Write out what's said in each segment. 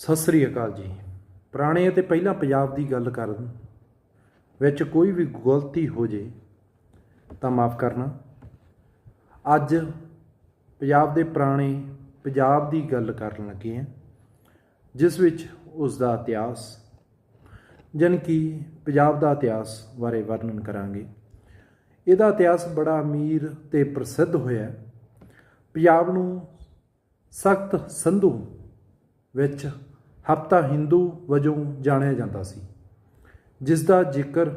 ਸਤਿ ਸ੍ਰੀ ਅਕਾਲ ਜੀ। ਪੁਰਾਣੇ ਅਤੇ ਪਹਿਲਾਂ ਪੰਜਾਬ ਦੀ ਗੱਲ ਕਰਨ ਵਿੱਚ ਕੋਈ ਵੀ ਗਲਤੀ ਹੋ ਜੇ ਤਾਂ ਮਾਫ ਕਰਨਾ। ਅੱਜ ਪੰਜਾਬ ਦੇ ਪੁਰਾਣੇ ਪੰਜਾਬ ਦੀ ਗੱਲ ਕਰਨ ਲੱਗੇ ਹਾਂ, ਜਿਸ ਵਿੱਚ ਉਸ ਦਾ ਇਤਿਹਾਸ ਜਨ ਕਿ ਪੰਜਾਬ ਦਾ ਇਤਿਹਾਸ ਬਾਰੇ ਵਰਣਨ ਕਰਾਂਗੇ। ਇਹਦਾ ਇਤਿਹਾਸ ਬੜਾ ਅਮੀਰ ਤੇ ਪ੍ਰਸਿੱਧ ਹੋਇਆ ਪੰਜਾਬ ਨੂੰ ਸਖਤ ਸੰਧੂ ਵਿੱਚ ਹਫਤਾ ਹਿੰਦੂ ਵਜੋਂ ਜਾਣਿਆ ਜਾਂਦਾ ਸੀ। ਜਿਸ ਦਾ ਜ਼ਿਕਰ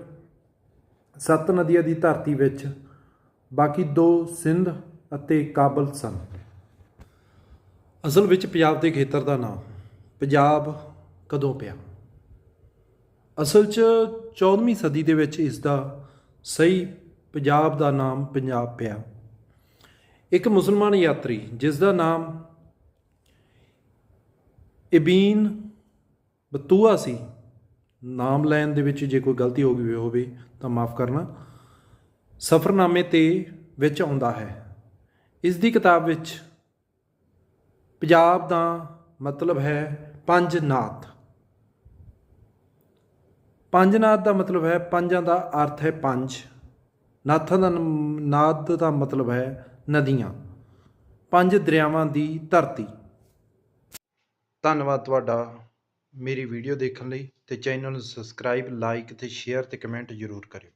ਸੱਤ ਨਦੀਆਂ ਦੀ ਧਰਤੀ ਵਿੱਚ ਬਾਕੀ ਦੋ ਸਿੰਧ ਅਤੇ ਕਾਬਲ ਸਨ। ਅਸਲ ਵਿੱਚ ਪੰਜਾਬ ਦੇ ਖੇਤਰ ਦਾ ਨਾਮ ਪੰਜਾਬ ਕਦੋਂ ਪਿਆ? ਅਸਲ 'ਚ 14ਵੀਂ ਸਦੀ ਦੇ ਵਿੱਚ ਇਸ ਦਾ ਸਹੀ ਪੰਜਾਬ ਦਾ ਨਾਮ ਪੰਜਾਬ ਪਿਆ। ਇੱਕ ਮੁਸਲਮਾਨ ਯਾਤਰੀ ਜਿਸ ਦਾ ਨਾਮ ਇਬੀਨ ਬਤੂਆ ਸੀ। ਨਾਮ ਲੈਣ ਦੇ ਵਿੱਚ ਜੇ ਕੋਈ ਗਲਤੀ ਹੋ ਗਈ ਹੋਵੇ ਤਾਂ ਮਾਫ ਕਰਨਾ। ਸਫਰਨਾਮੇ ਤੇ ਵਿੱਚ ਆਉਂਦਾ ਹੈ। ਇਸ ਦੀ ਕਿਤਾਬ ਵਿੱਚ ਪੰਜਾਬ ਦਾ ਮਤਲਬ ਹੈ ਪੰਜ ਨਾਥ ਪੰਜ ਨਾਥ ਦਾ ਮਤਲਬ ਹੈ ਪੰਜਾਂ ਦਾ ਅਰਥ ਹੈ ਪੰਜ। ਨਾਥਾਂ ਦਾ ਨ- ਨਾਦ ਦਾ ਮਤਲਬ ਹੈ ਨਦੀਆਂ। ਪੰਜ ਦਰਿਆਵਾਂ ਦੀ ਧਰਤੀ। ਧੰਨਵਾਦ ਤੁਹਾਡਾ ਮੇਰੀ ਵੀਡੀਓ ਦੇਖਣ ਲਈ ਅਤੇ ਚੈਨਲ ਨੂੰ ਸਬਸਕ੍ਰਾਈਬ ਲਾਈਕ ਅਤੇ ਸ਼ੇਅਰ ਅਤੇ ਕਮੈਂਟ ਜ਼ਰੂਰ ਕਰਿਓ।